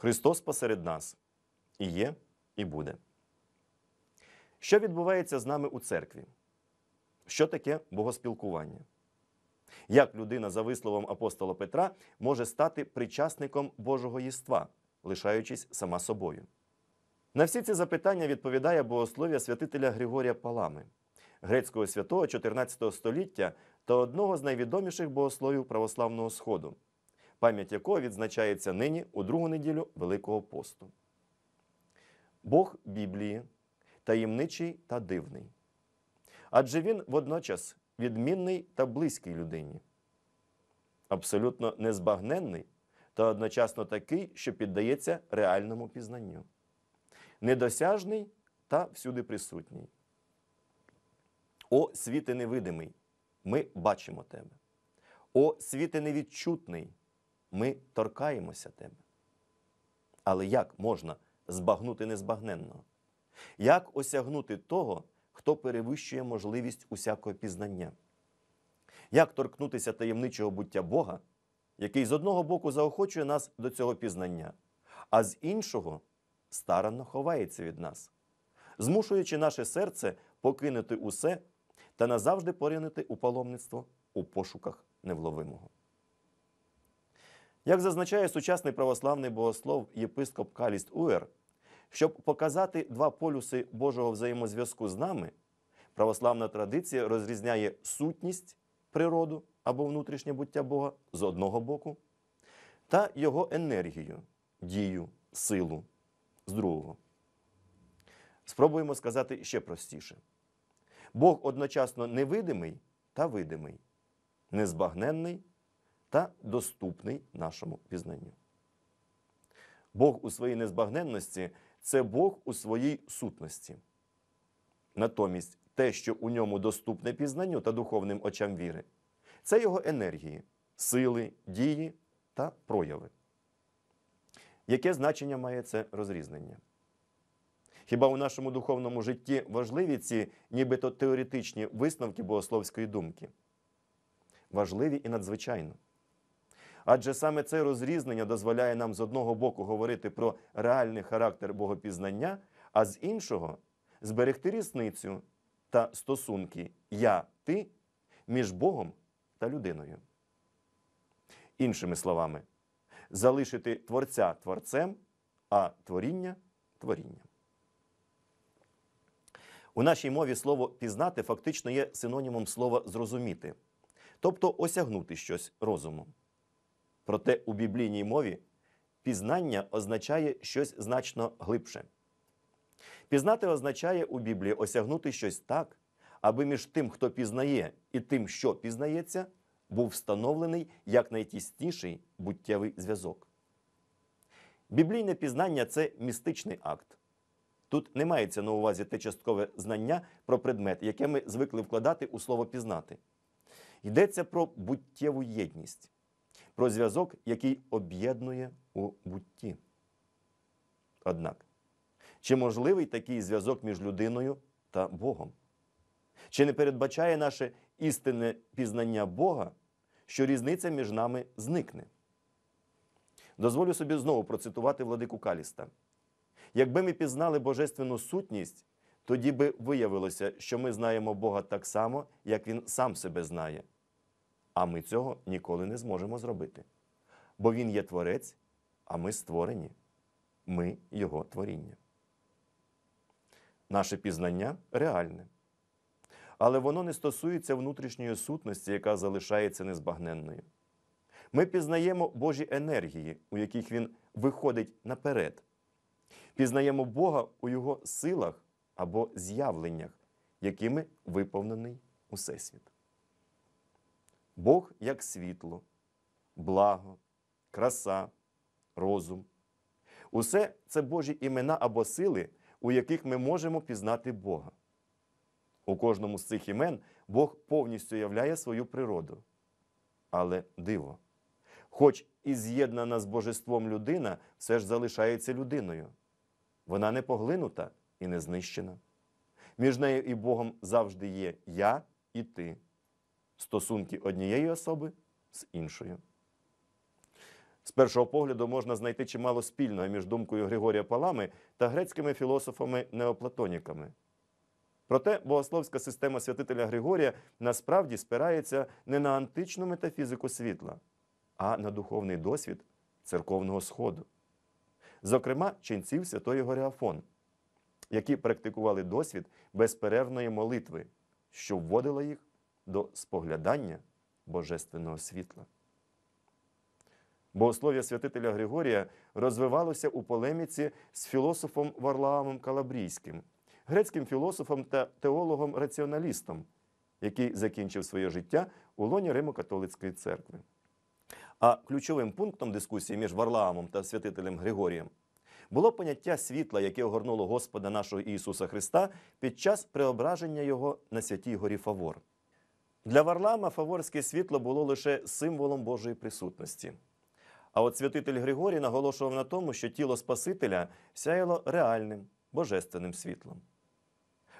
Христос посеред нас і є, і буде. Що відбувається з нами у церкві? Що таке богоспілкування? Як людина, за висловом апостола Петра, може стати причасником Божого єства, лишаючись сама собою? На всі ці запитання відповідає богослов'я святителя Григорія Палами, грецького святого 14 століття та одного з найвідоміших богословів православного Сходу, пам'ять якого відзначається нині у другу неділю Великого посту. Бог Біблії таємничий та дивний. Адже він водночас відмінний та близький людині, абсолютно незбагненний та одночасно такий, що піддається реальному пізнанню, недосяжний та всюди присутній. О світе невидимий, ми бачимо тебе. О світе невідчутний, ми торкаємося тебе. Але як можна збагнути незбагненного? Як осягнути того, хто перевищує можливість усякого пізнання? Як торкнутися таємничого буття Бога, який з одного боку заохочує нас до цього пізнання, а з іншого старанно ховається від нас, змушуючи наше серце покинути усе та назавжди поринути у паломництво у пошуках невловимого? Як зазначає сучасний православний богослов єпископ Каліст Уер, щоб показати два полюси Божого взаємозв'язку з нами, православна традиція розрізняє сутність природу або внутрішнє буття Бога з одного боку, та його енергію, дію, силу з другого. Спробуємо сказати ще простіше: Бог одночасно невидимий та видимий, незбагненний та доступний нашому пізнанню. Бог у своїй незбагненності це Бог у своїй сутності. Натомість те, що у ньому доступне пізнанню та духовним очам віри, це його енергії, сили, дії та прояви. Яке значення має це розрізнення? Хіба у нашому духовному житті важливі ці нібито теоретичні висновки богословської думки? Важливі і надзвичайно. Адже саме це розрізнення дозволяє нам з одного боку говорити про реальний характер богопізнання, а з іншого зберегти різницю та стосунки я, ти між Богом та людиною. Іншими словами, залишити Творця Творцем, а творіння творінням. У нашій мові слово пізнати фактично є синонімом слова зрозуміти, тобто осягнути щось розумом. Проте у біблійній мові пізнання означає щось значно глибше. Пізнати означає у Біблії осягнути щось так, аби між тим, хто пізнає, і тим, що пізнається, був встановлений якнайтісніший буттєвий зв'язок. Біблійне пізнання це містичний акт. Тут не мається на увазі те часткове знання про предмет, яке ми звикли вкладати у слово пізнати. Йдеться про буттєву єдність, про зв'язок, який об'єднує у бутті. Однак, чи можливий такий зв'язок між людиною та Богом? Чи не передбачає наше істинне пізнання Бога, що різниця між нами зникне? Дозволю собі знову процитувати владику Каліста. Якби ми пізнали божественну сутність, тоді би виявилося, що ми знаємо Бога так само, як Він сам себе знає. А ми цього ніколи не зможемо зробити. Бо Він є творець, а ми створені. Ми Його творіння. Наше пізнання реальне. Але воно не стосується внутрішньої сутності, яка залишається незбагненною. Ми пізнаємо Божі енергії, у яких Він виходить наперед. Пізнаємо Бога у Його силах або з'явленнях, якими виповнений Усесвіт. Бог як світло, благо, краса, розум. Усе це Божі імена або сили, у яких ми можемо пізнати Бога. У кожному з цих імен Бог повністю являє свою природу. Але диво, хоч і з'єднана з божеством людина, все ж залишається людиною. Вона не поглинута і не знищена. Між нею і Богом завжди є я і ти, стосунки однієї особи з іншою. З першого погляду можна знайти чимало спільного між думкою Григорія Палами та грецькими філософами-неоплатоніками. Проте богословська система святителя Григорія насправді спирається не на античну метафізику світла, а на духовний досвід церковного сходу. Зокрема, ченців святої Горіафон, які практикували досвід безперервної молитви, що вводила їх до споглядання божественного світла. Богослов'я святителя Григорія розвивалося у полеміці з філософом Варлаамом Калабрійським, грецьким філософом та теологом-раціоналістом, який закінчив своє життя у лоні Римо-католицької церкви. А ключовим пунктом дискусії між Варлаамом та святителем Григорієм було поняття світла, яке огорнуло Господа нашого Ісуса Христа під час преображення Його на святій горі Фавор. Для Варлаама фаворське світло було лише символом Божої присутності. А от святитель Григорій наголошував на тому, що тіло Спасителя сяяло реальним божественним світлом.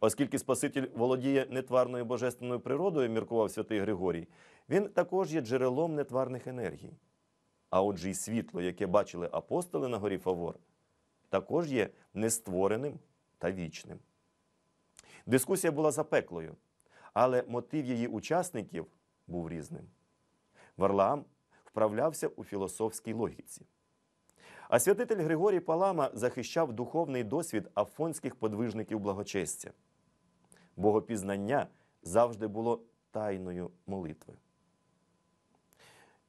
Оскільки Спаситель володіє нетварною божественною природою, міркував святий Григорій, він також є джерелом нетварних енергій. А отже, й світло, яке бачили апостоли на горі Фавор, також є нествореним та вічним. Дискусія була запеклою, але мотив її учасників був різним. Варлаам вправлявся у філософській логіці. А святитель Григорій Палама захищав духовний досвід афонських подвижників благочестя. Богопізнання завжди було тайною молитви.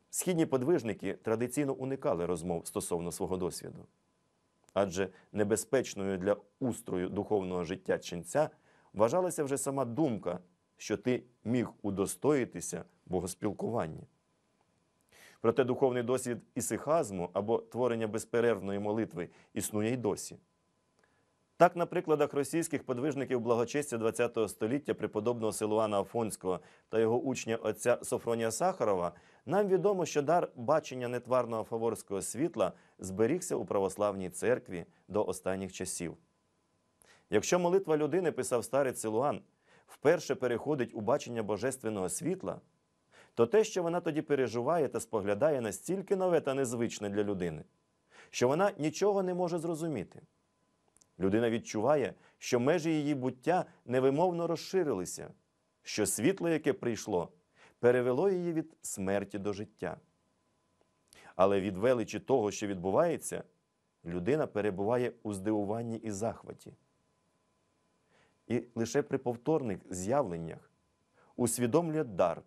Східні подвижники традиційно уникали розмов стосовно свого досвіду. Адже небезпечною для устрою духовного життя ченця вважалася вже сама думка, що ти міг удостоїтися богоспілкування. Проте духовний досвід ісихазму або творення безперервної молитви існує й досі. Так, на прикладах російських подвижників благочестя ХХ століття преподобного Силуана Афонського та його учня отця Софронія Сахарова, нам відомо, що дар бачення нетварного фаворського світла зберігся у православній церкві до останніх часів. Якщо молитва людини, писав старець Силуан, вперше переходить у бачення божественного світла, то те, що вона тоді переживає та споглядає, настільки нове та незвичне для людини, що вона нічого не може зрозуміти. Людина відчуває, що межі її буття невимовно розширилися, що світло, яке прийшло, перевело її від смерті до життя. Але від величі того, що відбувається, людина перебуває у здивуванні і захваті. І лише при повторних з'явленнях усвідомлює дар,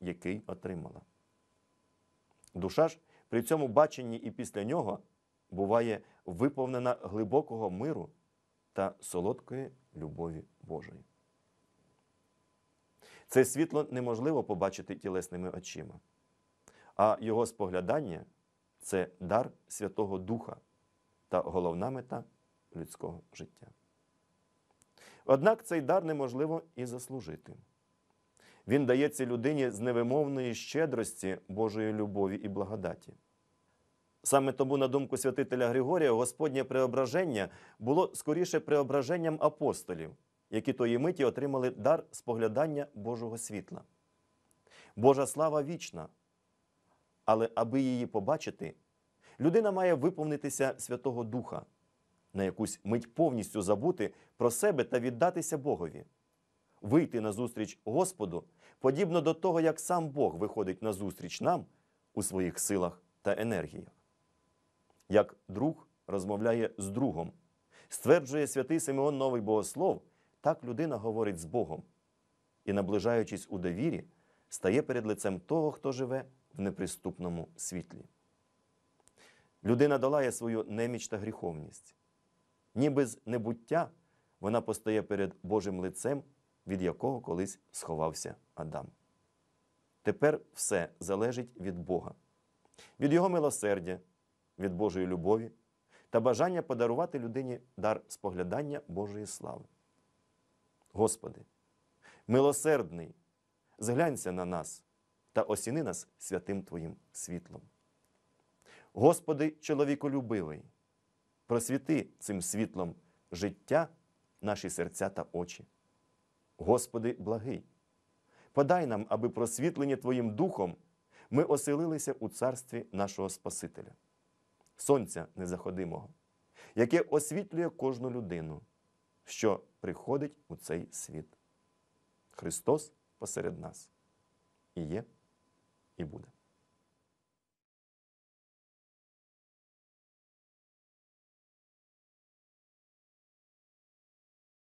який отримала. Душа ж при цьому баченні і після нього буває виповнена глибокого миру та солодкої любові Божої. Це світло неможливо побачити тілесними очима, а його споглядання це дар Святого Духа та головна мета людського життя. Однак цей дар неможливо і заслужити. Він дається людині з невимовної щедрості Божої любові і благодаті. Саме тому, на думку святителя Григорія, Господнє преображення було скоріше преображенням апостолів, які тої миті отримали дар споглядання Божого світла. Божа слава вічна, але аби її побачити, людина має виповнитися Святого Духа, на якусь мить повністю забути про себе та віддатися Богові, вийти на зустріч Господу, подібно до того, як сам Бог виходить на зустріч нам у своїх силах та енергіях як друг розмовляє з другом. Стверджує святий Симеон Новий Богослов, так людина говорить з Богом і, наближаючись у довірі, стає перед лицем того, хто живе в неприступному світлі. Людина долає свою неміч та гріховність. Ніби з небуття вона постає перед Божим лицем, від якого колись сховався Адам. Тепер все залежить від Бога, від Його милосердя, від Божої любові та бажання подарувати людині дар споглядання Божої слави. Господи, милосердний, зглянься на нас та осіни нас святим Твоїм світлом. Господи, чоловіколюбивий, просвіти цим світлом життя, наші серця та очі. Господи, благий, подай нам, аби просвітлені Твоїм Духом ми оселилися у царстві нашого Спасителя, Сонця незаходимого, яке освітлює кожну людину, що приходить у цей світ. Христос посеред нас і є, і буде.